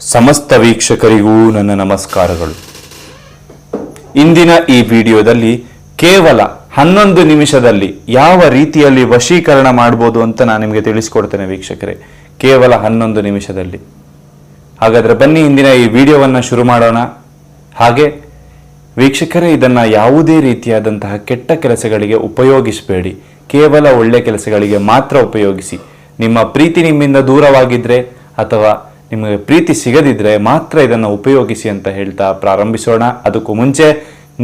ಸಮಸ್ತ ವೀಕ್ಷಕರಿಗೂ ನನ್ನ ನಮಸ್ಕಾರಗಳು. ಇಂದಿನ ಈ ವಿಡಿಯೋದಲ್ಲಿ ಕೇವಲ ಹನ್ನೊಂದು ನಿಮಿಷದಲ್ಲಿ ಯಾವ ರೀತಿಯಲ್ಲಿ ವಶೀಕರಣ ಮಾಡ್ಬೋದು ಅಂತ ನಾನು ನಿಮಗೆ ತಿಳಿಸ್ಕೊಡ್ತೇನೆ ವೀಕ್ಷಕರೇ. ಕೇವಲ ಹನ್ನೊಂದು ನಿಮಿಷದಲ್ಲಿ. ಹಾಗಾದರೆ ಬನ್ನಿ ಇಂದಿನ ಈ ವಿಡಿಯೋವನ್ನು ಶುರು ಮಾಡೋಣ. ಹಾಗೆ ವೀಕ್ಷಕರೇ, ಇದನ್ನು ಯಾವುದೇ ರೀತಿಯಾದಂತಹ ಕೆಟ್ಟ ಕೆಲಸಗಳಿಗೆ ಉಪಯೋಗಿಸಬೇಡಿ. ಕೇವಲ ಒಳ್ಳೆ ಕೆಲಸಗಳಿಗೆ ಮಾತ್ರ ಉಪಯೋಗಿಸಿ. ನಿಮ್ಮ ಪ್ರೀತಿ ನಿಮ್ಮಿಂದ ದೂರವಾಗಿದ್ದರೆ ಅಥವಾ ನಿಮಗೆ ಪ್ರೀತಿ ಸಿಗದಿದ್ರೆ ಮಾತ್ರ ಇದನ್ನು ಉಪಯೋಗಿಸಿ ಅಂತ ಹೇಳ್ತಾ ಪ್ರಾರಂಭಿಸೋಣ. ಅದಕ್ಕೂ ಮುಂಚೆ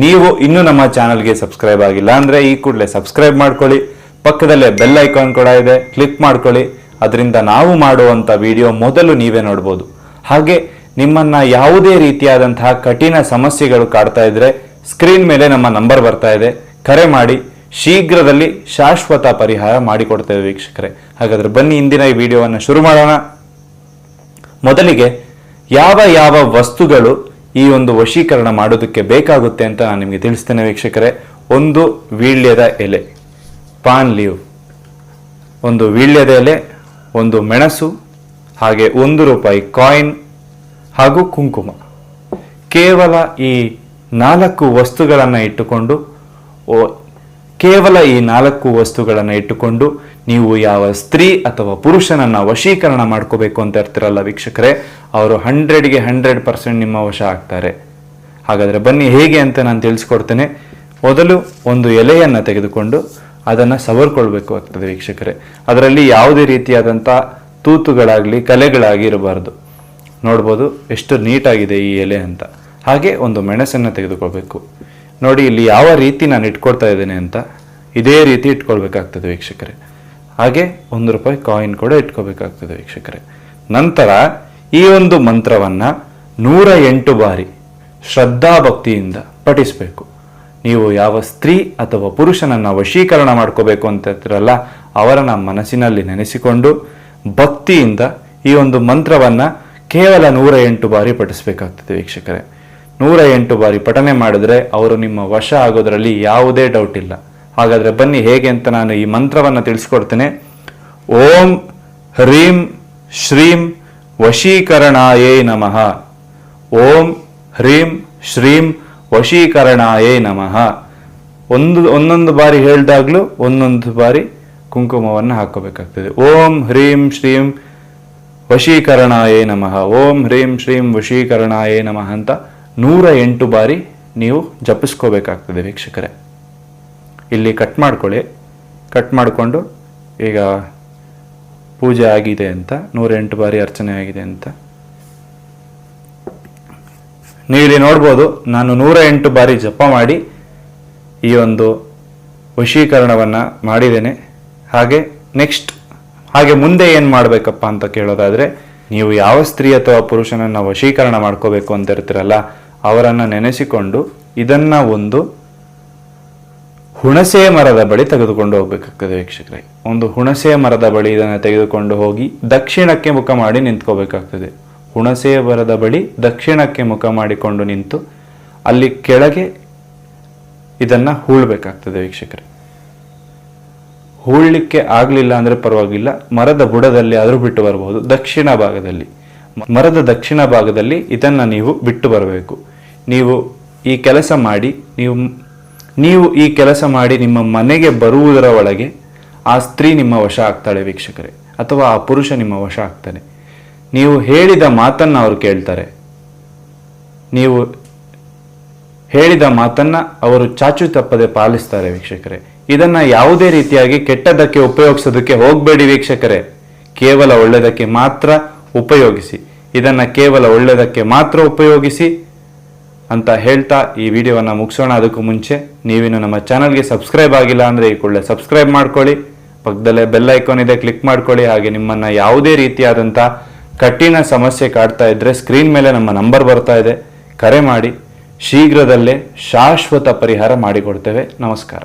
ನೀವು ಇನ್ನೂ ನಮ್ಮ ಚಾನಲ್ಗೆ ಸಬ್ಸ್ಕ್ರೈಬ್ ಆಗಿಲ್ಲ ಅಂದರೆ ಈ ಕೂಡಲೇ ಸಬ್ಸ್ಕ್ರೈಬ್ ಮಾಡ್ಕೊಳ್ಳಿ. ಪಕ್ಕದಲ್ಲೇ ಬೆಲ್ ಐಕಾನ್ ಕೂಡ ಇದೆ. ಕ್ಲಿಕ್ ಮಾಡ್ಕೊಳ್ಳಿ. ಅದರಿಂದ ನಾವು ಮಾಡುವಂಥ ವಿಡಿಯೋ ಮೊದಲು ನೀವೇ ನೋಡ್ಬೋದು. ಹಾಗೆ ನಿಮ್ಮನ್ನು ಯಾವುದೇ ರೀತಿಯಾದಂತಹ ಕಠಿಣ ಸಮಸ್ಯೆಗಳು ಕಾಡ್ತಾ ಇದ್ರೆ ಸ್ಕ್ರೀನ್ ಮೇಲೆ ನಮ್ಮ ನಂಬರ್ ಬರ್ತಾ ಇದೆ. ಕರೆ ಮಾಡಿ. ಶೀಘ್ರದಲ್ಲಿ ಶಾಶ್ವತ ಪರಿಹಾರ ಮಾಡಿಕೊಡ್ತೇವೆ ವೀಕ್ಷಕರೇ. ಹಾಗಾದರೆ ಬನ್ನಿ ಇಂದಿನ ಈ ವಿಡಿಯೋವನ್ನು ಶುರು ಮಾಡೋಣ. ಮೊದಲಿಗೆ ಯಾವ ಯಾವ ವಸ್ತುಗಳು ಈ ಒಂದು ವಶೀಕರಣ ಮಾಡೋದಕ್ಕೆ ಬೇಕಾಗುತ್ತೆ ಅಂತ ನಾನು ನಿಮಗೆ ತಿಳಿಸ್ತೇನೆ ವೀಕ್ಷಕರೇ. ಒಂದು ವೀಳ್ಯದ ಎಲೆ, ಪಾನ್ ಲೀವ್. ಒಂದು ವೀಳ್ಯದ ಎಲೆ, ಒಂದು ಮೆಣಸು, ಹಾಗೆ ಒಂದು ರೂಪಾಯಿ ಕಾಯಿನ್ ಹಾಗೂ ಕುಂಕುಮ. ಕೇವಲ ಈ ನಾಲ್ಕು ವಸ್ತುಗಳನ್ನು ಇಟ್ಟುಕೊಂಡು ಕೇವಲ ಈ ನಾಲ್ಕು ವಸ್ತುಗಳನ್ನು ಇಟ್ಟುಕೊಂಡು ನೀವು ಯಾವ ಸ್ತ್ರೀ ಅಥವಾ ಪುರುಷನನ್ನ ವಶೀಕರಣ ಮಾಡ್ಕೋಬೇಕು ಅಂತ ಇರ್ತಿರಲ್ಲ ವೀಕ್ಷಕರೇ, ಅವರು ಹಂಡ್ರೆಡ್ಗೆ ಹಂಡ್ರೆಡ್ ಪರ್ಸೆಂಟ್ ನಿಮ್ಮ ವಶ ಆಗ್ತಾರೆ. ಹಾಗಾದ್ರೆ ಬನ್ನಿ ಹೇಗೆ ಅಂತ ನಾನು ತಿಳಿಸ್ಕೊಡ್ತೇನೆ. ಮೊದಲು ಒಂದು ಎಲೆಯನ್ನು ತೆಗೆದುಕೊಂಡು ಅದನ್ನು ಸವರ್ಕೊಳ್ಬೇಕು ಆಗ್ತದೆ ವೀಕ್ಷಕರೇ. ಅದರಲ್ಲಿ ಯಾವುದೇ ರೀತಿಯಾದಂಥ ತೂತುಗಳಾಗಲಿ ಕಲೆಗಳಾಗಿ ಇರಬಾರದು. ನೋಡ್ಬೋದು ಎಷ್ಟು ನೀಟಾಗಿದೆ ಈ ಎಲೆ ಅಂತ. ಹಾಗೆ ಒಂದು ಮೆಣಸನ್ನು ತೆಗೆದುಕೊಳ್ಬೇಕು. ನೋಡಿ ಇಲ್ಲಿ ಯಾವ ರೀತಿ ನಾನು ಇಟ್ಕೊಳ್ತಾ ಇದ್ದೇನೆ ಅಂತ, ಇದೇ ರೀತಿ ಇಟ್ಕೊಳ್ಬೇಕಾಗ್ತದೆ ವೀಕ್ಷಕರೇ. ಹಾಗೆ ಒಂದು ರೂಪಾಯಿ ಕಾಯಿನ್ ಕೂಡ ಇಟ್ಕೋಬೇಕಾಗ್ತದೆ ವೀಕ್ಷಕರೇ. ನಂತರ ಈ ಒಂದು ಮಂತ್ರವನ್ನ ನೂರ ಎಂಟು ಬಾರಿ ಶ್ರದ್ಧಾಭಕ್ತಿಯಿಂದ ಪಠಿಸಬೇಕು. ನೀವು ಯಾವ ಸ್ತ್ರೀ ಅಥವಾ ಪುರುಷನನ್ನ ವಶೀಕರಣ ಮಾಡ್ಕೋಬೇಕು ಅಂತ ಇರ್ತೀರಲ್ಲ ಅವರನ್ನ ಮನಸ್ಸಿನಲ್ಲಿ ನೆನೆಸಿಕೊಂಡು ಭಕ್ತಿಯಿಂದ ಈ ಒಂದು ಮಂತ್ರವನ್ನ ಕೇವಲ ನೂರ ಎಂಟು ಬಾರಿ ಪಠಿಸಬೇಕಾಗ್ತದೆ ವೀಕ್ಷಕರೇ. ನೂರ ಎಂಟು ಬಾರಿ ಪಠನೆ ಮಾಡಿದ್ರೆ ಅವರು ನಿಮ್ಮ ವಶ ಆಗೋದರಲ್ಲಿ ಯಾವುದೇ ಡೌಟ್ ಇಲ್ಲ. ಹಾಗಾದ್ರೆ ಬನ್ನಿ ಹೇಗೆ ಅಂತ ನಾನು ಈ ಮಂತ್ರವನ್ನ ತಿಳಿಸ್ಕೊಡ್ತೇನೆ. ಓಂ ಹ್ರೀಂ ಶ್ರೀಂ ವಶೀಕರಣಾಯೇ ನಮಃ. ಓಂ ಹ್ರೀಂ ಶ್ರೀಂ ವಶೀಕರಣಾಯೇ ನಮಃ. ಒಂದು ಒಂದೊಂದು ಬಾರಿ ಹೇಳಿದಾಗ್ಲೂ ಒಂದೊಂದು ಬಾರಿ ಕುಂಕುಮವನ್ನು ಹಾಕೋಬೇಕಾಗ್ತದೆ ಓಂ ಹ್ರೀಂ ಶ್ರೀಂ ವಶೀಕರಣಾಯೇ ನಮಃ. ಓಂ ಹ್ರೀಂ ಶ್ರೀಂ ವಶೀಕರಣಾಯೇ ನಮಃ ಅಂತ ನೂರ ಎಂಟು ಬಾರಿ ನೀವು ಜಪಿಸ್ಕೋಬೇಕಾಗ್ತದೆ ವೀಕ್ಷಕರೇ. ಇಲ್ಲಿ ಕಟ್ ಮಾಡ್ಕೊಳ್ಳಿ. ಕಟ್ ಮಾಡಿಕೊಂಡು ಈಗ ಪೂಜೆ ಆಗಿದೆ ಅಂತ, ನೂರೆಂಟು ಬಾರಿ ಅರ್ಚನೆ ಆಗಿದೆ ಅಂತ. ನೀವು ಇಲ್ಲಿ ನೋಡ್ಬೋದು, ನಾನು ನೂರ ಎಂಟು ಬಾರಿ ಜಪ ಮಾಡಿ ಈ ಒಂದು ವಶೀಕರಣವನ್ನು ಮಾಡಿದ್ದೇನೆ. ಹಾಗೆ ನೆಕ್ಸ್ಟ್ ಹಾಗೆ ಮುಂದೆ ಏನು ಮಾಡಬೇಕಪ್ಪ ಅಂತ ಕೇಳೋದಾದರೆ, ನೀವು ಯಾವ ಸ್ತ್ರೀ ಅಥವಾ ಪುರುಷನನ್ನು ವಶೀಕರಣ ಮಾಡ್ಕೋಬೇಕು ಅಂತ ಇರ್ತೀರಲ್ಲ, ಅವರನ್ನು ನೆನೆಸಿಕೊಂಡು ಇದನ್ನು ಒಂದು ಹುಣಸೆ ಮರದ ಬಳಿ ತೆಗೆದುಕೊಂಡು ಹೋಗ್ಬೇಕಾಗ್ತದೆ ವೀಕ್ಷಕರೇ. ಒಂದು ಹುಣಸೆ ಮರದ ಬಳಿ ಇದನ್ನು ತೆಗೆದುಕೊಂಡು ಹೋಗಿ ದಕ್ಷಿಣಕ್ಕೆ ಮುಖ ಮಾಡಿ ನಿಂತ್ಕೋಬೇಕಾಗ್ತದೆ. ಹುಣಸೆ ಮರದ ಬಳಿ ದಕ್ಷಿಣಕ್ಕೆ ಮುಖ ಮಾಡಿಕೊಂಡು ನಿಂತು ಅಲ್ಲಿ ಕೆಳಗೆ ಇದನ್ನ ಹೂಳ್ಬೇಕಾಗ್ತದೆ ವೀಕ್ಷಕರೇ. ಹೂಳಲಿಕ್ಕೆ ಆಗಲಿಲ್ಲ ಅಂದ್ರೆ ಪರವಾಗಿಲ್ಲ, ಮರದ ಬುಡದಲ್ಲಿ ಆದರೂ ಬಿಟ್ಟು ಬರಬಹುದು, ದಕ್ಷಿಣ ಭಾಗದಲ್ಲಿ. ಮರದ ದಕ್ಷಿಣ ಭಾಗದಲ್ಲಿ ಇದನ್ನು ನೀವು ಬಿಟ್ಟು ಬರಬೇಕು. ನೀವು ಈ ಕೆಲಸ ಮಾಡಿ, ನೀವು ನೀವು ಈ ಕೆಲಸ ಮಾಡಿ ನಿಮ್ಮ ಮನೆಗೆ ಬರುವುದರ ಒಳಗೆ ಆ ಸ್ತ್ರೀ ನಿಮ್ಮ ವಶ ಆಗ್ತಾಳೆ ವೀಕ್ಷಕರೇ, ಅಥವಾ ಆ ಪುರುಷ ನಿಮ್ಮ ವಶ ಆಗ್ತಾನೆ. ನೀವು ಹೇಳಿದ ಮಾತನ್ನ ಅವರು ಕೇಳ್ತಾರೆ. ನೀವು ಹೇಳಿದ ಮಾತನ್ನ ಅವರು ಚಾಚು ತಪ್ಪದೆ ಪಾಲಿಸ್ತಾರೆ ವೀಕ್ಷಕರೇ. ಇದನ್ನ ಯಾವುದೇ ರೀತಿಯಾಗಿ ಕೆಟ್ಟದಕ್ಕೆ ಉಪಯೋಗಿಸೋದಕ್ಕೆ ಹೋಗಬೇಡಿ ವೀಕ್ಷಕರೇ. ಕೇವಲ ಒಳ್ಳೆಯದಕ್ಕೆ ಮಾತ್ರ ಉಪಯೋಗಿಸಿ. ಇದನ್ನ ಕೇವಲ ಒಳ್ಳೆಯದಕ್ಕೆ ಮಾತ್ರ ಉಪಯೋಗಿಸಿ ಅಂತ ಹೇಳ್ತಾ ಈ ವಿಡಿಯೋವನ್ನು ಮುಗಿಸೋಣ. ಅದಕ್ಕೂ ಮುಂಚೆ ನೀವಿನ್ನು ನಮ್ಮ ಚಾನಲ್ಗೆ ಸಬ್ಸ್ಕ್ರೈಬ್ ಆಗಿಲ್ಲ ಅಂದರೆ ಈ ಕೂಡಲೇ ಸಬ್ಸ್ಕ್ರೈಬ್ ಮಾಡ್ಕೊಳ್ಳಿ. ಪಕ್ಕದಲ್ಲೇ ಬೆಲ್ ಐಕಾನ್ ಇದೆ, ಕ್ಲಿಕ್ ಮಾಡ್ಕೊಳ್ಳಿ. ಹಾಗೆ ನಿಮ್ಮನ್ನು ಯಾವುದೇ ರೀತಿಯಾದಂಥ ಕಠಿಣ ಸಮಸ್ಯೆ ಕಾಡ್ತಾ ಇದ್ದರೆ ಸ್ಕ್ರೀನ್ ಮೇಲೆ ನಮ್ಮ ನಂಬರ್ ಬರ್ತಾ ಇದೆ. ಕರೆ ಮಾಡಿ. ಶೀಘ್ರದಲ್ಲೇ ಶಾಶ್ವತ ಪರಿಹಾರ ಮಾಡಿಕೊಡ್ತೇವೆ. ನಮಸ್ಕಾರ.